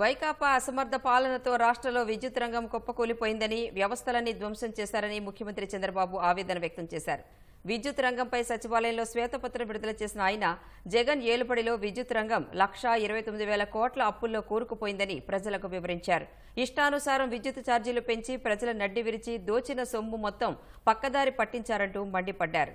వైకాపా అసమర్థ పాలనతో రాష్ట్రంలో విద్యుత్ రంగం కుప్పకూలిపోయిందని వ్యవస్థలన్నీ ధ్వంసం చేశారని ముఖ్యమంత్రి చంద్రబాబు ఆవేదన వ్యక్తం చేశారు. విద్యుత్ రంగంపై సచివాలయంలో శ్వేతపత్రం విడుదల చేసిన ఆయన జగన్ ఏలుబడిలో విద్యుత్ రంగం లక్షా ఇరవై తొమ్మిది వేల కోట్ల అప్పుల్లో కూరుకుపోయిందని ప్రజలకు వివరించారు. ఇష్టానుసారం విద్యుత్ ఛార్జీలు పెంచి ప్రజల నడ్డి విరిచి దోచిన సొమ్ము మొత్తం పక్కదారి పట్టించారంటూ మండిపడ్డారు.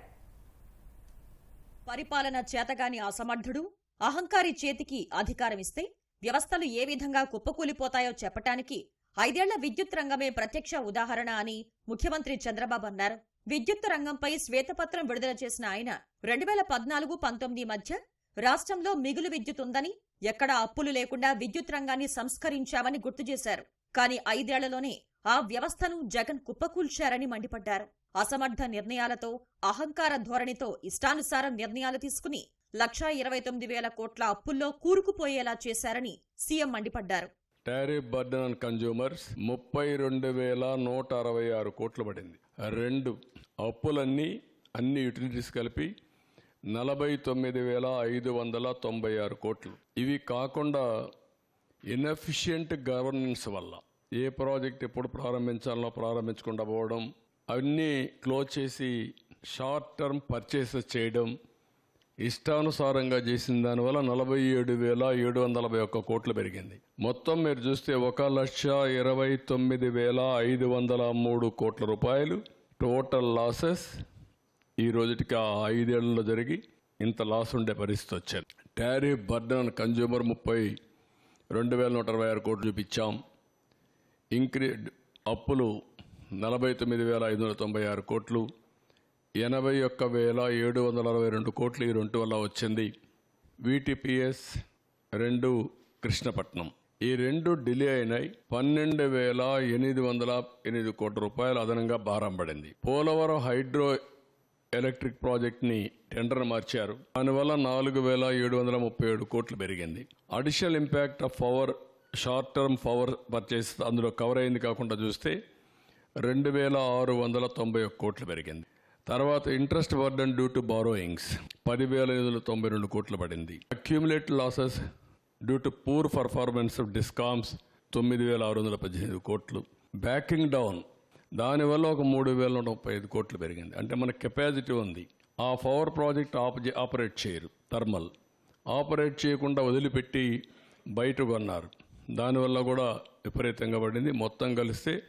పరిపాలన చేతగాని అసమర్థుడు అహంకారి చేతికి అధికారమిస్తే వ్యవస్థలు ఏ విధంగా కుప్పకూలిపోతాయో చెప్పటానికి ఐదేళ్ళ విద్యుత్ రంగమే ప్రత్యక్ష ఉదాహరణ అని ముఖ్యమంత్రి చంద్రబాబు అన్నారు. విద్యుత్ రంగంపై శ్వేతపత్రం విడుదల చేసిన ఆయన రెండు వేల పద్నాలుగు పంతొమ్మిది మధ్య రాష్ట్రంలో మిగులు విద్యుత్ ఉందని ఎక్కడా అప్పులు లేకుండా విద్యుత్ రంగాన్ని సంస్కరించామని గుర్తు చేశారు. కానీ ఐదేళ్ళలోనే ఆ వ్యవస్థను జగన్ కుప్పకూల్చారని మండిపడ్డారు. అసమర్థ నిర్ణయాలతో అహంకార ధోరణితో ఇష్టానుసారం నిర్ణయాలు తీసుకుని లక్షా ఇరవై తొమ్మిది వేల కోట్ల అప్పుల్లో కూరుకుపోయేలా చేశారని సీఎం మండిపడ్డారు. టారిఫ్ బర్డన్ ఆన్ కన్జ్యూమర్స్ ముప్పై రెండు వేల నూట అరవై ఆరు కోట్లు పడింది. రెండు అప్పులన్నీ అన్ని యూటిలిటీస్ కలిపి నలభై తొమ్మిది వేల ఐదు వందల తొంభై ఆరు కోట్లు. ఇవి కాకుండా ఇన్ఎఫిషియంట్ గవర్నెన్స్ వల్ల ఏ ప్రాజెక్ట్ ఎప్పుడు ప్రారంభించాలో ప్రారంభించకుండా పోవడం అన్నీ క్లోజ్ చేసి షార్ట్ టర్మ్ పర్చేసెస్ చేయడం ఇష్టానుసారంగా చేసిన దానివల్ల నలభై ఏడు వేల ఏడు వందల ఒక్క కోట్లు పెరిగింది. మొత్తం మీరు చూస్తే ఒక లక్ష ఇరవై తొమ్మిది వేల ఐదు వందల మూడు కోట్ల రూపాయలు. టోటల్ లాసెస్ ఈ రోజుటికి ఆ ఐదేళ్ళలో జరిగి ఇంత లాస్ ఉండే పరిస్థితి వచ్చారు టారిఫ్ బర్డన్ కన్జ్యూమర్ ముప్పై రెండు వేల నూట అరవై ఆరు కోట్లు చూపించాం. ఇంక్రీ అప్పులు నలభై తొమ్మిది వేల ఐదు వందల తొంభై ఆరు కోట్లు. ఎనభై ఒక్క వేల ఏడు వందల అరవై రెండు కోట్లు ఈ రెండు వల్ల వచ్చింది. వీటిపిఎస్ రెండు కృష్ణపట్నం. ఈ రెండు డిలే అయినాయి. పన్నెండు వేల ఎనిమిది వందల ఎనిమిది కోట్ల రూపాయలు అదనంగా భారం పడింది. పోలవరం హైడ్రో ఎలక్ట్రిక్ ప్రాజెక్ట్ని టెండర్ మార్చారు. దానివల్ల నాలుగు వేల ఏడు వందల ముప్పై ఏడు కోట్లు పెరిగింది. Additional impact of power short term power purchase అందులో కవర్ అయింది కాకుండా చూస్తే రెండు వేల ఆరు వందల తొంభై ఒక్క కోట్లు పెరిగింది. తర్వాత interest burden due to borrowings. పదివేల ఐదు వందల తొంభై రెండు కోట్లు పడింది. Accumulate losses due to poor performance of discoms తొమ్మిది వేల ఆరు వందల పద్దెనిమిది కోట్లు. బ్యాకింగ్ డౌన్ దానివల్ల ఒక మూడు వేల ముప్పై ఐదు కోట్లు పెరిగింది. అంటే మన కెపాసిటీ ఉంది. ఆ పవర్ ప్రాజెక్ట్ ఆప ఆపరేట్ చేయరు. థర్మల్. ఆపరేట్ చేయకుండా వదిలిపెట్టి బయట కొన్నారు. దానివల్ల కూడా విపరీతంగా పడింది. మొత్తం కలిస్తే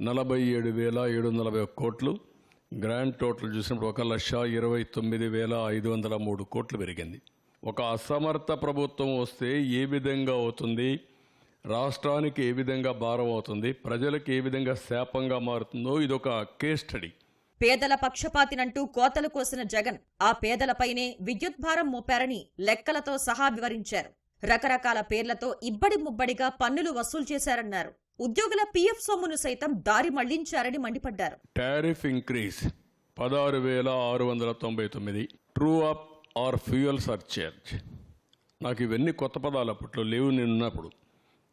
నలభై ఏడు వేల ఏడు వందల నలభై ఒక్క కోట్లు. గ్రాండ్ టోటల్ చూసినప్పుడు ఒక లక్ష ఇరవై తొమ్మిది వేల ఐదు వందల మూడు కోట్లు పెరిగింది. ఒక అసమర్థ ప్రభుత్వం వస్తే ఏ విధంగా అవుతుంది? రాష్ట్రానికి ఏ విధంగా భారం అవుతుంది? ప్రజలకు ఏ విధంగా శాపంగా మారుతుందో ఇదొక కేస్ స్టడీ. పేదల పక్షపాతినంటూ కోతలు కోసిన జగన్ ఆ పేదలపైనే విద్యుత్ భారం మోపారని లెక్కలతో సహా వివరించారు. రకరకాల పేర్లతో ఇబ్బడి ముబ్బడిగా పన్నులు వసూలు చేశారన్నారు. ఉద్యోగుల పీఎఫ్ సొమ్మును సైతం దారి మళ్ళించారని మండిపడ్డారు. టారిఫ్ ఇంక్రీజ్ పదహారు వేల ఆరు వందల తొంభై తొమ్మిది. True up or fuel surcharge నాకు ఇవన్నీ కొత్త పదాలు అప్పట్లో లేవు నేను ఉన్నప్పుడు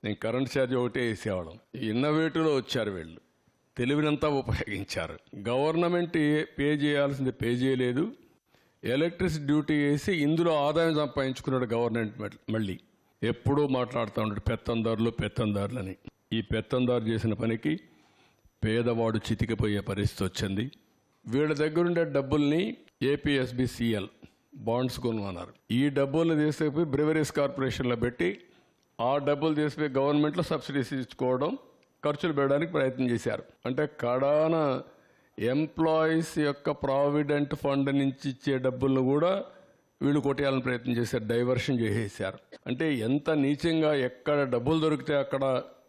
నేను కరెంట్ ఛార్జ్ ఒకటే వేసేవాళ్ళం. ఇన్నోవేటివ్లో వచ్చారు వీళ్ళు. తెలివినంతా ఉపయోగించారు. గవర్నమెంట్ ఏ- పే చేయాల్సింది పే చేయలేదు. ఎలక్ట్రిసిటీ డ్యూటీ వేసి ఇందులో ఆదాయం సంపాదించుకున్నాడు గవర్నమెంట్ మళ్ళీ- మళ్ళీ ఎప్పుడూ మాట్లాడుతూ ఉంటాడు పెత్తందారులు పెత్తందారులని. ఈ పెత్తందారు చేసిన పనికి పేదవాడు చితికిపోయే పరిస్థితి వచ్చింది. వీళ్ళ దగ్గరుండే డబ్బుల్ని ఏపీఎస్బిసిఎల్ బాండ్స్ కొనుగొన్నారు. ఈ డబ్బుల్ని తీసుకుపోయి బ్రివరీస్ కార్పొరేషన్లో పెట్టి ఆ డబ్బులు తీసుకుపోయి గవర్నమెంట్లో సబ్సిడీస్ ఇచ్చుకోవడం ఖర్చులు పెట్టడానికి ప్రయత్నం చేశారు. అంటే కడాన ఎంప్లాయీస్ యొక్క ప్రావిడెంట్ ఫండ్ నుంచి ఇచ్చే డబ్బులను కూడా వీళ్ళు కొట్టేయాలని ప్రయత్నం చేశారు డైవర్షన్ చేసేసారు అంటే ఎంత నీచంగా ఎక్కడ డబ్బులు దొరికితే అక్కడ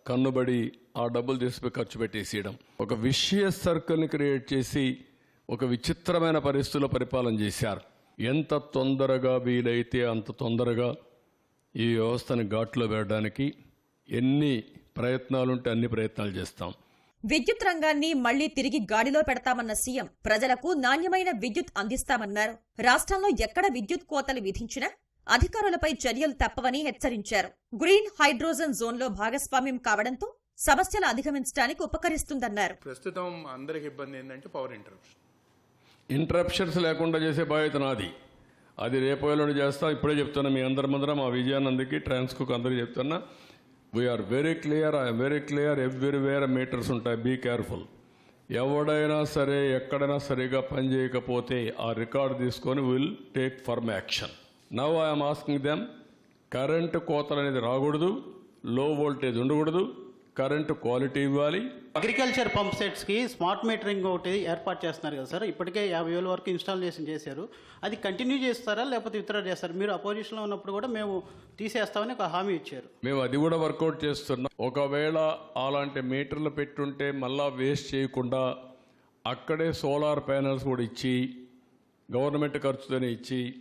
కన్నుబడి ఆ డబ్బులు తీసుకుపోయి ఖర్చు పెట్టేసేయడం. ఒక విషయ సర్కిల్ని క్రియేట్ చేసి ఒక విచిత్రమైన పరిస్థితుల్లో పరిపాలన చేశారు. ఎంత తొందరగా వీలైతే అంత తొందరగా ఈ వ్యవస్థను ఘాట్లో పెట్టడానికి ఎన్ని ప్రయత్నాలుంటే అన్ని ప్రయత్నాలు చేస్తాం. విద్యుత్ రంగాన్ని మళ్ళీ తిరిగి గాడిలో పెడతామన్న సీఎం ప్రజలకు నాణ్యమైన విద్యుత్ అందిస్తామన్నారు. రాష్ట్రంలో ఎక్కడ విద్యుత్ కోతలు విధించినా అధికారులపై చర్యలు తప్పవని హెచ్చరించారు. గ్రీన్ హైడ్రోజన్ జోన్లో భాగస్వామ్యం కావడంతో సమస్యలు అధిగమించడానికి ఉపకరిస్తుందన్నారు. ప్రస్తుతం అందరికి ఇబ్బంది ఏంటంటే పవర్ ఇంటరప్షన్ ఇంటరప్షన్స్ లేకుండా చేసే బాధ్యత నాది. అది రేపు ఎల్లుండి చేస్తా ఇప్పుడే చెప్తున్నా మీ అందరి ముందర మా విజయానందకి ట్రాన్స్కోకి అందరికీ చెప్తున్నా. We're very clear I'm very clear everywhere meters ఉంటాయి బీ కేర్ఫుల్ ఎవడైనా సరే ఎక్కడైనా సరిగా పని చేయకపోతే ఆ రికార్డు తీసుకొని will take firm action now I'm asking them current కోతలు అనేది రాకూడదు లో వోల్టేజ్ ఉండకూడదు కరెంటు క్వాలిటీ ఇవ్వాలి. అగ్రికల్చర్ పంప్ సెట్స్కి స్మార్ట్ మీటరింగ్ ఒకటి ఏర్పాటు చేస్తున్నారు కదా సార్. ఇప్పటికే యాభై వేల వరకు ఇన్స్టాలేషన్ చేశారు. అది కంటిన్యూ చేస్తారా లేకపోతే విత్డ్రా చేస్తారా? మీరు అపోజిషన్లో ఉన్నప్పుడు కూడా మేము తీసేస్తామని ఒక హామీ ఇచ్చారు. మేము అది కూడా వర్కౌట్ చేస్తున్నాం. ఒకవేళ అలాంటి మీటర్లు పెట్టుంటే మళ్ళా వేస్ట్ చేయకుండా అక్కడే సోలార్ ప్యానల్స్ కూడా ఇచ్చి గవర్నమెంట్ ఖర్చుతోనే ఇచ్చి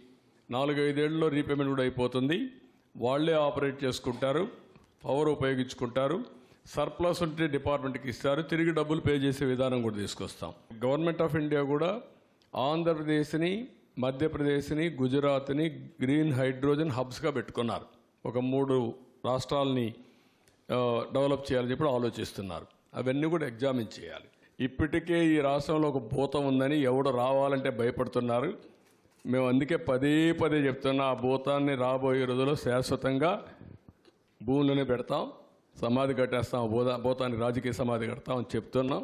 నాలుగైదేళ్ళలో రీపేమెంట్ కూడా అయిపోతుంది. వాళ్ళే ఆపరేట్ చేసుకుంటారు పవర్ ఉపయోగించుకుంటారు సర్ప్లస్ ఉంటే డిపార్ట్మెంట్కి ఇస్తారు తిరిగి డబ్బులు పే చేసే విధానం కూడా తీసుకొస్తాం. గవర్నమెంట్ ఆఫ్ ఇండియా కూడా ఆంధ్రప్రదేశ్ని మధ్యప్రదేశ్ని గుజరాత్ని గ్రీన్ హైడ్రోజన్ హబ్స్గా పెట్టుకున్నారు. ఒక మూడు రాష్ట్రాలని డెవలప్ చేయాలని చెప్పి ఆలోచిస్తున్నారు. అవన్నీ కూడా ఎగ్జామిన్ చేయాలి. ఇప్పటికే ఈ రాష్ట్రంలో ఒక భూతం ఉందని ఎవడు రావాలంటే భయపడుతున్నారు. మేము అందుకే పదే పదే చెప్తున్నా ఆ భూతాన్ని రాబోయే రోజుల్లో శాశ్వతంగా భూములనే పెడతాం సమాధి కట్టేస్తాం భూత భూతాన్ని రాజకీయ సమాధి కడతాం అని చెప్తున్నాం.